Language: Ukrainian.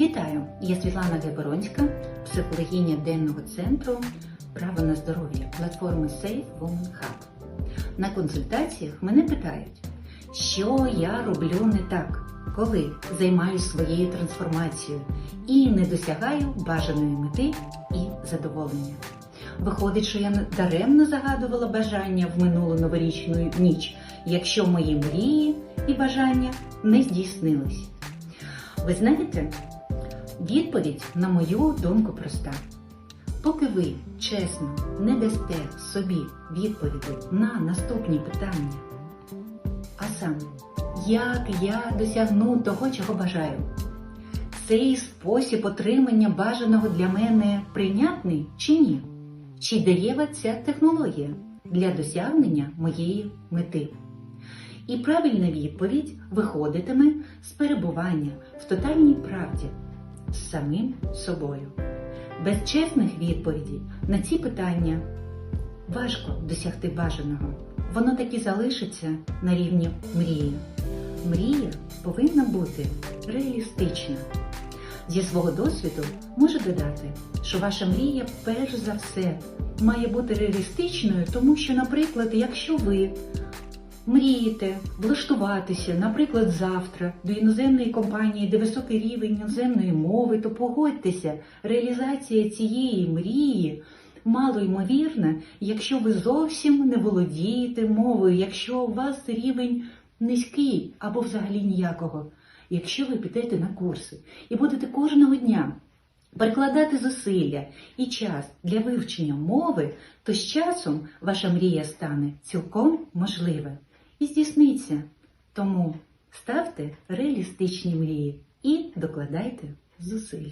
Вітаю! Я Світлана Геборонська, психологиня денного центру Право на здоров'я платформи Safe Woman Hub. На консультаціях мене питають, що я роблю не так, коли займаюся своєю трансформацією і не досягаю бажаної мети і задоволення. Виходить, що я даремно загадувала бажання в минулу новорічну ніч, якщо мої мрії і бажання не здійснились. Ви знаєте, відповідь на мою думку проста. Поки ви чесно не дасте собі відповіді на наступні питання, а саме, як я досягну того, чого бажаю, цей спосіб отримання бажаного для мене прийнятний чи ні? Чи дієва ця технологія для досягнення моєї мети? І правильна відповідь виходитиме з перебування в тотальній правді з самим собою. Без чесних відповідей на ці питання важко досягти бажаного. Воно таки залишиться на рівні мрії. Мрія повинна бути реалістична. Зі свого досвіду можу додати, що ваша мрія, перш за все, має бути реалістичною, тому що, наприклад, якщо ви мрієте влаштуватися, наприклад, завтра до іноземної компанії, де високий рівень іноземної мови, то погодьтеся, реалізація цієї мрії мало ймовірна, якщо ви зовсім не володієте мовою, якщо у вас рівень низький або взагалі ніякого. Якщо ви підете на курси і будете кожного дня перекладати зусилля і час для вивчення мови, то з часом ваша мрія стане цілком можливе і здійсниться. Тому ставте реалістичні мрії і докладайте зусиль.